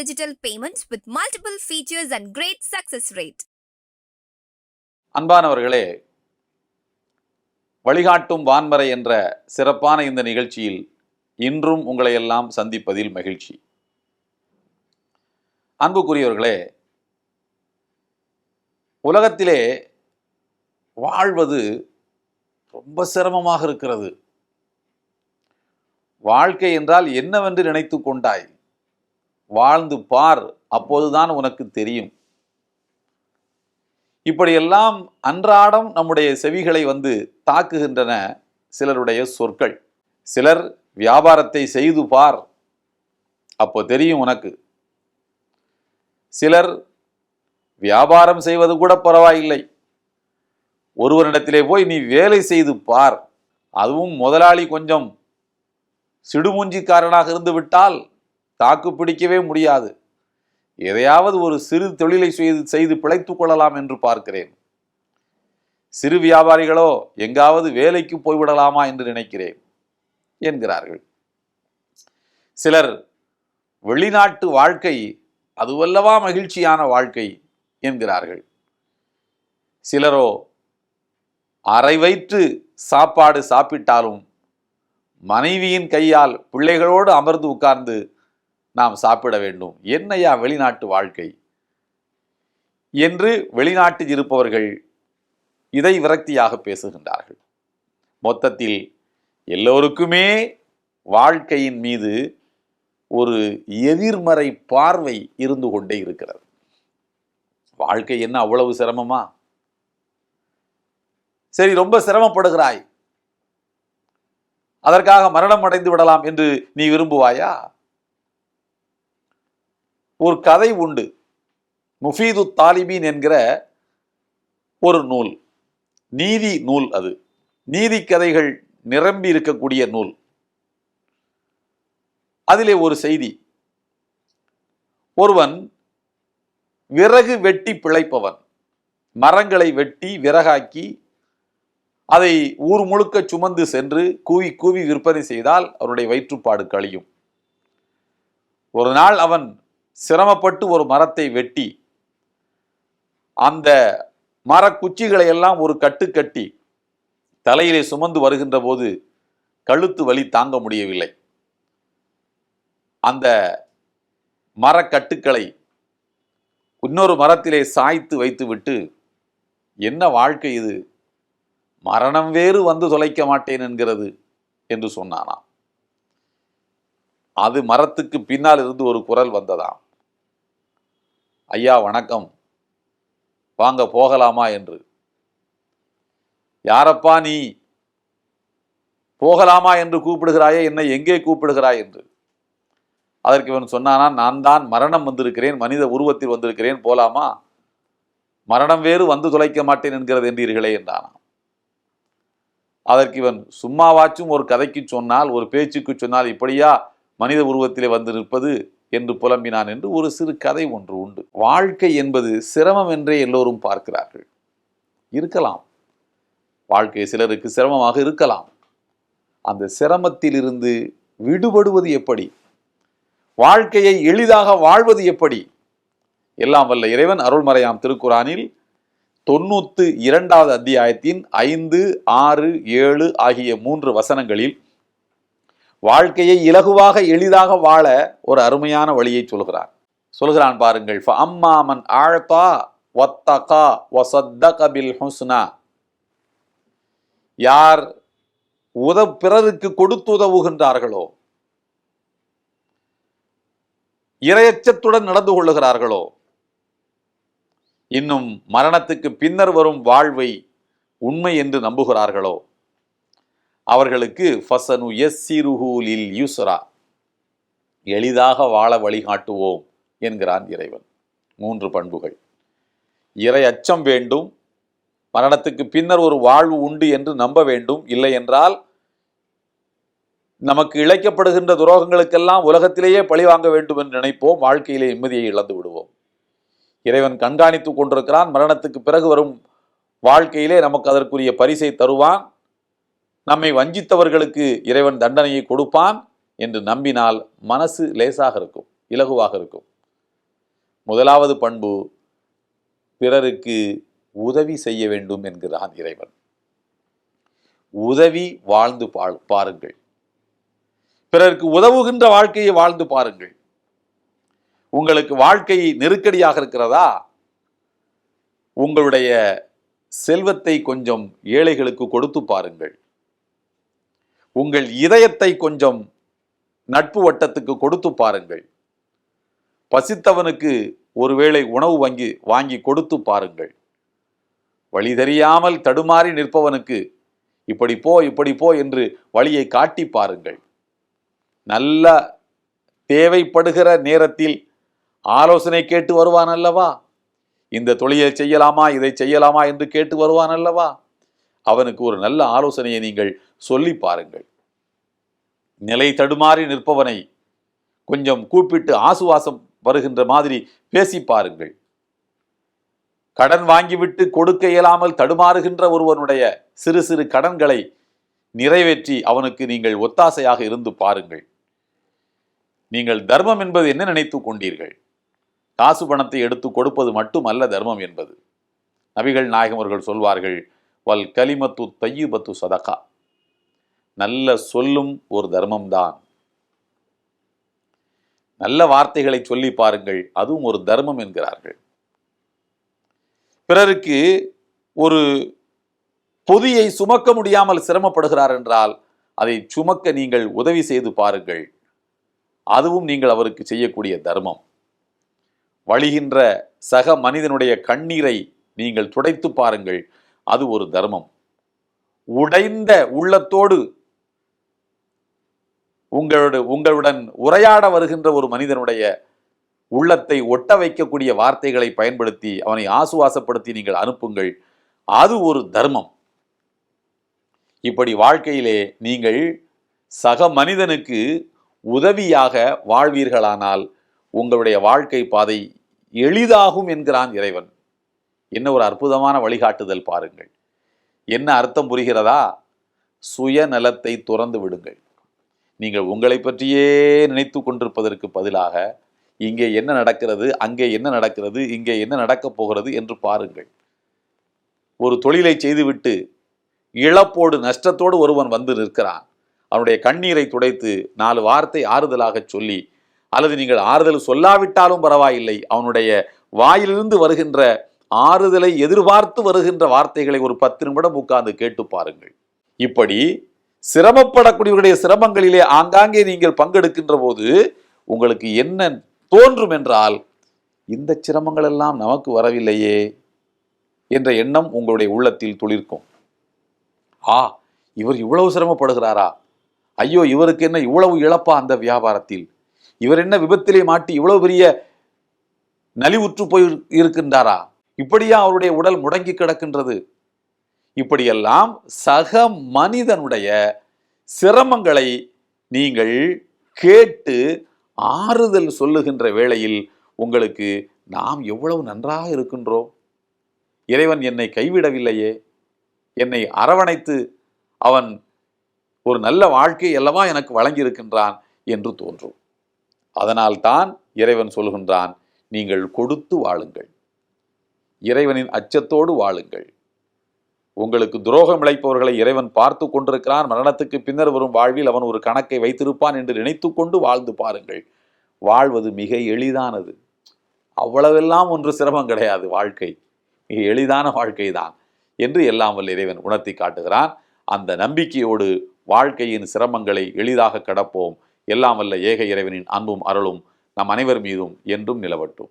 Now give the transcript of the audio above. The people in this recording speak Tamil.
Secure digital payments with multiple features and great success rate அன்பானவர்களே வழிகாட்டும் வான்மறை என்ற சிறப்பான இந்த நிகழ்ச்சியில் இன்றும் உங்களை எல்லாம் சந்திப்பதில் மகிழ்ச்சி. அன்புக்குரியவர்களே உலகத்திலே வாழ்வது ரொம்ப சிரமமாக இருக்கிறது. வாழ்க்கை என்றால் என்னவென்று நினைத்து கொண்டாய்? வாழ்ந்து பார் அப்போதுதான் உனக்கு தெரியும். இப்படியெல்லாம் அன்றாடம் நம்முடைய செவிகளை வந்து தாக்குகின்றன சிலருடைய சொற்கள். சிலர் வியாபாரத்தை செய்து பார் அப்போ தெரியும் உனக்கு. சிலர் வியாபாரம் செய்வது கூட பரவாயில்லை. ஒருவரிடத்திலே போய் நீ வேலை செய்து பார். அதுவும் முதலாளி கொஞ்சம் சிடுமூஞ்சிக்காரனாக இருந்து விட்டால் தாக்கு பிடிக்கவே முடியாது. எதையாவது ஒரு சிறு தொழிலை செய்து செய்து பிழைத்து கொள்ளலாம் என்று பார்க்கிறேன். சிறு வியாபாரிகளோ எங்காவது வேலைக்கு போய்விடலாமா என்று நினைக்கிறேன் என்கிறார்கள். சிலர் வெளிநாட்டு வாழ்க்கை அதுவல்லவா மகிழ்ச்சியான வாழ்க்கை என்கிறார்கள். சிலரோ அரை வயிற்று சாப்பாடு சாப்பிட்டாலும் மனைவியின் கையால் பிள்ளைகளோடு அமர்ந்து உட்கார்ந்து நாம் சாப்பிட வேண்டும். என்னையா வெளிநாட்டு வாழ்க்கை? என்று வெளிநாட்டில் இருப்பவர்கள் இதை விரக்தியாக பேசுகின்றார்கள். மொத்தத்தில் எல்லோருக்குமே வாழ்க்கையின் மீது ஒரு எதிர்மறை பார்வை இருந்து கொண்டே இருக்கிறது. வாழ்க்கை என்ன அவ்வளவு சிரமமா? சரி ரொம்ப சிரமப்படுகிறாய். அதற்காக மரணம் அடைந்து விடலாம் என்று நீ விரும்புவாயா? ஒரு கதை உண்டு. முஃபீது தாலிபீன் என்கிற ஒரு நூல். நீதி நூல் அது. நீதி கதைகள் நிரம்பி இருக்கக்கூடிய நூல். அதிலே ஒரு செய்தி. ஒருவன் விறகு வெட்டி பிழைப்பவன். மரங்களை வெட்டி விறகாக்கி அதை ஊர் முழுக்க சுமந்து சென்று கூவி கூவி விற்பனை செய்தால் அவருடைய வயிற்றுப்பாடு கழியும். ஒரு நாள் அவன் சிரமப்பட்டு ஒரு மரத்தை வெட்டி அந்த மரக்குச்சிகளை எல்லாம் ஒரு கட்டு கட்டி தலையிலே சுமந்து வருகின்ற போது கழுத்து வலி தாங்க முடியவில்லை. அந்த மரக்கட்டுக்களை இன்னொரு மரத்திலே சாய்த்து வைத்துவிட்டு என்ன வாழ்க்கை இது? மரணம் வேறு வந்து தொலைக்க மாட்டேன் என்கிறது என்று சொன்னானாம். அது மரத்துக்கு பின்னால் இருந்து ஒரு குரல் வந்ததாம். ஐயா வணக்கம். வாங்க போகலாமா? என்று. யாரப்பா நீ? போகலாமா? என்று கூப்பிடுகிறாயே என்னை எங்கே கூப்பிடுகிறாய்? என்று. அதற்கு இவன் சொன்னானா நான் தான் மரணம் வந்திருக்கிறேன் மனித உருவத்தில் வந்திருக்கிறேன் போலாமா? மரணம் வேறு வந்து தொலைக்க மாட்டேன் என்கிறது என்றீர்களே என்றானாம். அதற்கு இவன் சும்மாவாச்சும் ஒரு கதைக்கு சொன்னால் ஒரு பேச்சுக்கு சொன்னால் இப்படியா? மனித உருவத்திலே வந்து நிற்பது என்று புலம்பினான் என்று ஒரு சிறு கதை ஒன்று உண்டு. வாழ்க்கை என்பது சிரமம் என்றே எல்லோரும் பார்க்கிறார்கள். இருக்கலாம். வாழ்க்கை சிலருக்கு சிரமமாக இருக்கலாம். அந்த சிரமத்திலிருந்து விடுபடுவது எப்படி? வாழ்க்கையை எளிதாக வாழ்வது எப்படி? எல்லாம் வல்ல இறைவன் அருள்மறையாம் திருக்குறானில் தொண்ணூத்து இரண்டாவது அத்தியாயத்தின் ஐந்து ஆறு ஏழு ஆகிய மூன்று வசனங்களில் வாழ்க்கையை இலகுவாக எளிதாக வாழ ஒரு அருமையான வழியை சொல்கிறார். சொல்கிறான் பாருங்கள் அம்மாமன் ஆழ்த்தா ஒத்தகா ஒசத்தக பில் ஹுஸ்னா யார் உத பிறருக்கு கொடுத்து உதவுகின்றார்களோ இரையச்சத்துடன் நடந்து கொள்ளுகிறார்களோ இன்னும் மரணத்துக்கு பின்னர் வரும் வாழ்வை உண்மை என்று நம்புகிறார்களோ அவர்களுக்கு ஃபசனு எஸ் சிறுஹூலில் யூசரா எளிதாக வாழ வழிகாட்டுவோம் என்கிறான் இறைவன். மூன்று பண்புகள். இறை அச்சம் வேண்டும். மரணத்துக்கு பின்னர் ஒரு வாழ்வு உண்டு என்று நம்ப வேண்டும். இல்லை என்றால் நமக்கு இழைக்கப்படுகின்ற துரோகங்களுக்கெல்லாம் உலகத்திலேயே பழி வாங்க வேண்டும் என்று நினைப்போம். வாழ்க்கையிலே நிம்மதியை இழந்து விடுவோம். இறைவன் கண்காணித்துக் கொண்டிருக்கிறான். மரணத்துக்கு பிறகு வரும் வாழ்க்கையிலே நமக்கு அதற்குரிய பரிசை தருவான். நம்மை வஞ்சித்தவர்களுக்கு இறைவன் தண்டனையை கொடுப்பான் என்று நம்பினால் மனசு லேசாக இருக்கும் இலகுவாக இருக்கும். முதலாவது பண்பு பிறருக்கு உதவி செய்ய வேண்டும் என்கிறான் இறைவன். உதவி வாழ்ந்து பாருங்கள். பிறருக்கு உதவுகின்ற வாழ்க்கையை வாழ்ந்து பாருங்கள். உங்களுக்கு வாழ்க்கை நெருக்கடியாக இருக்கிறதா? உங்களுடைய செல்வத்தை கொஞ்சம் ஏழைகளுக்கு கொடுத்து பாருங்கள். உங்கள் இதயத்தை கொஞ்சம் நட்பு வட்டத்துக்கு கொடுத்து பாருங்கள். பசித்தவனுக்கு ஒருவேளை உணவு வாங்கி வாங்கி கொடுத்து பாருங்கள். வழி தெரியாமல் தடுமாறி நிற்பவனுக்கு இப்படி போ இப்படி போ என்று வழியை காட்டி பாருங்கள். நல்ல தேவைப்படுகிற நேரத்தில் ஆலோசனை கேட்டு வருவான் அல்லவா? இந்த தொழிலை செய்யலாமா இதை செய்யலாமா என்று கேட்டு வருவான் அல்லவா? அவனுக்கு ஒரு நல்ல ஆலோசனையை நீங்கள் சொல்லி பாருங்கள். நிலை தடுமாறி நிற்பவனை கொஞ்சம் கூப்பிட்டு ஆசுவாசம் வருகின்ற மாதிரி பேசி பாருங்கள். கடன் வாங்கிவிட்டு கொடுக்க இயலாமல் தடுமாறுகின்ற ஒருவனுடைய சிறு சிறு கடன்களை நிறைவேற்றி அவனுக்கு நீங்கள் ஒத்தாசையாக இருந்து பாருங்கள். நீங்கள் தர்மம் என்பது என்ன நினைத்து கொண்டீர்கள்? காசு பணத்தை எடுத்து கொடுப்பது மட்டுமல்ல தர்மம் என்பது. நபிகள் நாயகம் அவர்கள் சொல்வார்கள் வல் கலிமத்து தையுபத்து சதகா. நல்ல சொல்லும் ஒரு தர்மம்தான். நல்ல வார்த்தைகளை சொல்லி பாருங்கள் அதுவும் ஒரு தர்மம் என்கிறார்கள். பிறருக்கு ஒரு பொதியை சுமக்க முடியாமல் சிரமப்படுகிறார் என்றால் அதை சுமக்க நீங்கள் உதவி செய்து பாருங்கள். அதுவும் நீங்கள் அவருக்கு செய்யக்கூடிய தர்மம். வழிகின்ற சக மனிதனுடைய கண்ணீரை நீங்கள் துடைத்து பாருங்கள். அது ஒரு தர்மம். உடைந்த உள்ளத்தோடு உங்களோட உங்களுடன் உரையாட வருகின்ற ஒரு மனிதனுடைய உள்ளத்தை ஒட்ட வைக்கக்கூடிய வார்த்தைகளை பயன்படுத்தி அவனை ஆசுவாசப்படுத்தி நீங்கள் அனுப்புங்கள். அது ஒரு தர்மம். இப்படி வாழ்க்கையிலே நீங்கள் சக மனிதனுக்கு உதவியாக வாழ்வீர்களானால் உங்களுடைய வாழ்க்கை பாதை எளிதாகும் என்கிறான் இறைவன். என்ன ஒரு அற்புதமான வழிகாட்டுதல் பாருங்கள். என்ன அர்த்தம் புரிகிறதா? சுயநலத்தை துறந்து விடுங்கள். நீங்கள் உங்களை பற்றியே நினைத்து கொண்டிருப்பதற்கு பதிலாக இங்கே என்ன நடக்கிறது அங்கே என்ன நடக்கிறது இங்கே என்ன நடக்கப் போகிறது என்று பாருங்கள். ஒரு தொழிலை செய்துவிட்டு இழப்போடு நஷ்டத்தோடு ஒருவன் வந்து நிற்கிறான். அவனுடைய கண்ணீரை துடைத்து நாலு வார்த்தை ஆறுதலாக சொல்லி அல்லது நீங்கள் ஆறுதல் சொல்லாவிட்டாலும் பரவாயில்லை அவனுடைய வாயிலிருந்து வருகின்ற ஆறுதலை எதிர்பார்த்து வருகின்ற வார்த்தைகளை ஒரு பத்து நிமிடம் உட்கார்ந்து கேட்டு பாருங்கள். இப்படி சிரமப்படக்கூடியவருடைய சிரமங்களிலே ஆங்காங்கே நீங்கள் பங்கெடுக்கின்ற போது உங்களுக்கு என்ன தோன்றும் என்றால் இந்த சிரமங்கள் எல்லாம் நமக்கு வரவில்லையே என்ற எண்ணம் உங்களுடைய உள்ளத்தில் துளிர்க்கும். ஆ இவர் இவ்வளவு சிரமப்படுகிறாரா? ஐயோ இவருக்கு என்ன இவ்வளவு இழப்பா அந்த வியாபாரத்தில்? இவர் என்ன விபத்திலே மாட்டி இவ்வளவு பெரிய நலிவுற்று போய் இருக்கின்றாரா? இப்படியா அவருடைய உடல் முடங்கி கிடக்கின்றது? இப்படியெல்லாம் சக மனிதனுடைய சிரமங்களை நீங்கள் கேட்டு ஆறுதல் சொல்லுகின்ற வேளையில் உங்களுக்கு நாம் எவ்வளவு நன்றாக இருக்கின்றோம்? இறைவன் என்னை கைவிடவில்லையே. என்னை அரவணைத்து அவன் ஒரு நல்ல வாழ்க்கை அல்லவா எனக்கு வழங்கியிருக்கின்றான் என்று தோன்றும். அதனால்தான் இறைவன் சொல்கின்றான் நீங்கள் கொடுத்து வாழுங்கள். இறைவனின் அச்சத்தோடு வாழுங்கள். உங்களுக்கு துரோகம் இழைப்பவர்களை இறைவன் பார்த்து கொண்டிருக்கிறான். மரணத்துக்கு பின்னர் வரும் வாழ்வில் அவன் ஒரு கணக்கை வைத்திருப்பான் என்று நினைத்துக்கொண்டு வாழ்ந்து பாருங்கள். வாழ்வது மிக எளிதானது. அவ்வளவெல்லாம் ஒன்று சிரமம் கிடையாது. வாழ்க்கை மிக எளிதான வாழ்க்கை தான் என்று எல்லாம் வல்ல இறைவன் உணர்த்தி காட்டுகிறான். அந்த நம்பிக்கையோடு வாழ்க்கையின் சிரமங்களை எளிதாக கடப்போம். எல்லாம் வல்ல ஏக இறைவனின் அன்பும் அருளும் நம் அனைவர் மீதும் என்றும் நிலவட்டும்.